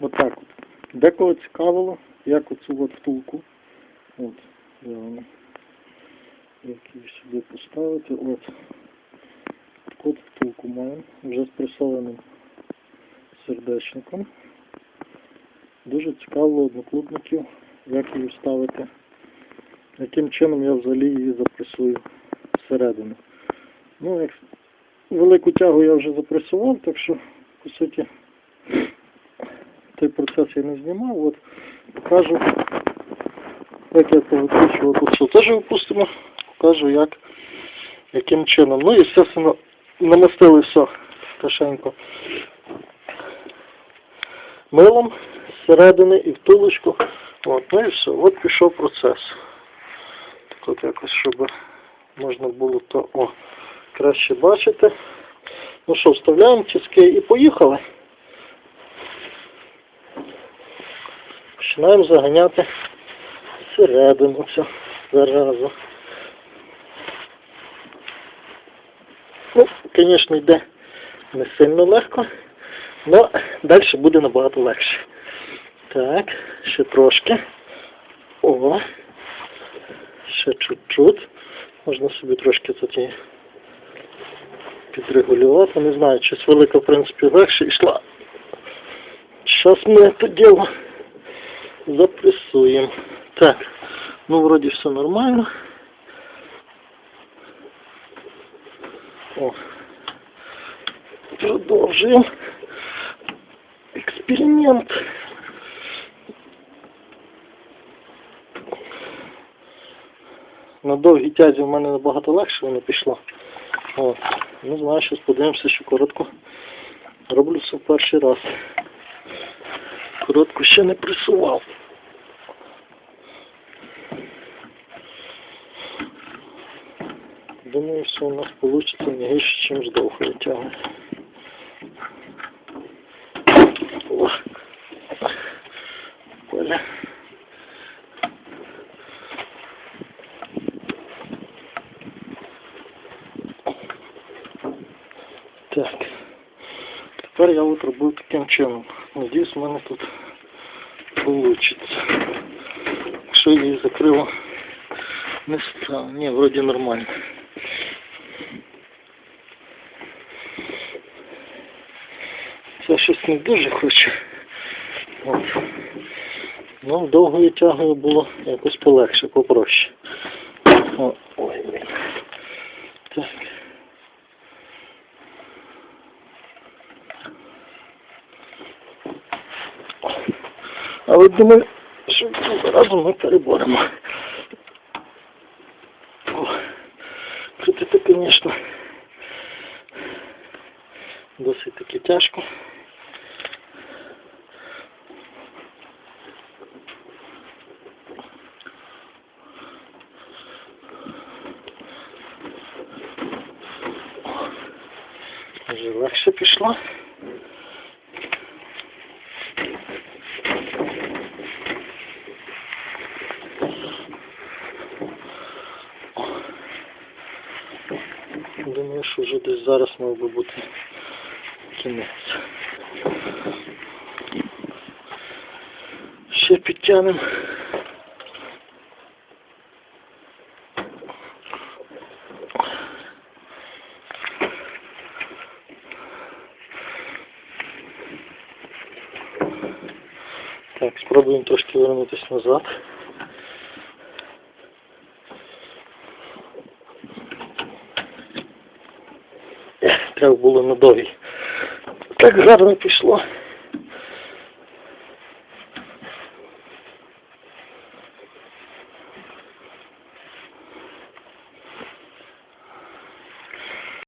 Отак от. Декого цікавило, як оцю от втулку. От, де вона. Як її сюди поставити. От. От втулку маємо. Вже з присоленим сердечником. Дуже цікаво одноклубників, як її вставити. Яким чином я взагалі її запресую всередину. Ну, як велику тягу я вже запресував, так що, по суті, той процес я не знімав. От покажу, як я повикручував все. Теж випустимо, покажу, як, яким чином. Ну і, звісно, намастили все тишенько милом зсередини і втулочку. От, ну і все, от пішов процес. Так от якось, щоб можна було то о, краще бачити. Ну що, вставляємо тіски і поїхали. Починаємо заганяти всередину цю заразу. Ну, звісно, йде не сильно легко, але далі буде набагато легше. Так, ще трошки. О, ще чуть-чуть. Можна собі трошки тут її підрегулювати. Не знаю, щось велика, в принципі, легше йшла. Зараз ми це діло запресуємо. Так, ну вроді все нормально. О. Продовжуємо експеримент. На довгій тязі в мене набагато легше воно пішло. От. Не знаю, зараз подивимося, що коротко. Роблю все в перший раз. Коротко ще не пресував. Думаю, все у нас вийде не гірше, ніж з довгою тягою. О. Коля. Так. Тепер я от робив таким чином. Надіюсь, в мене тут вийде. Якщо я її закрило не стало. Ні, вроді нормально. Це щось не дуже хоче. От. Ну, довгою тягою було якось полегше, попроще. О, ой, блін. Так. Але думаю, що цього разу ми переборемо. Крутити, звісно, досить таки тяжко. Вже легше пішло. Думаю, що вже десь зараз мав би бути кінець. Ще підтягнемо. Так, спробуємо трошки вернутися назад. Треба було на довій. Так гарно пішло.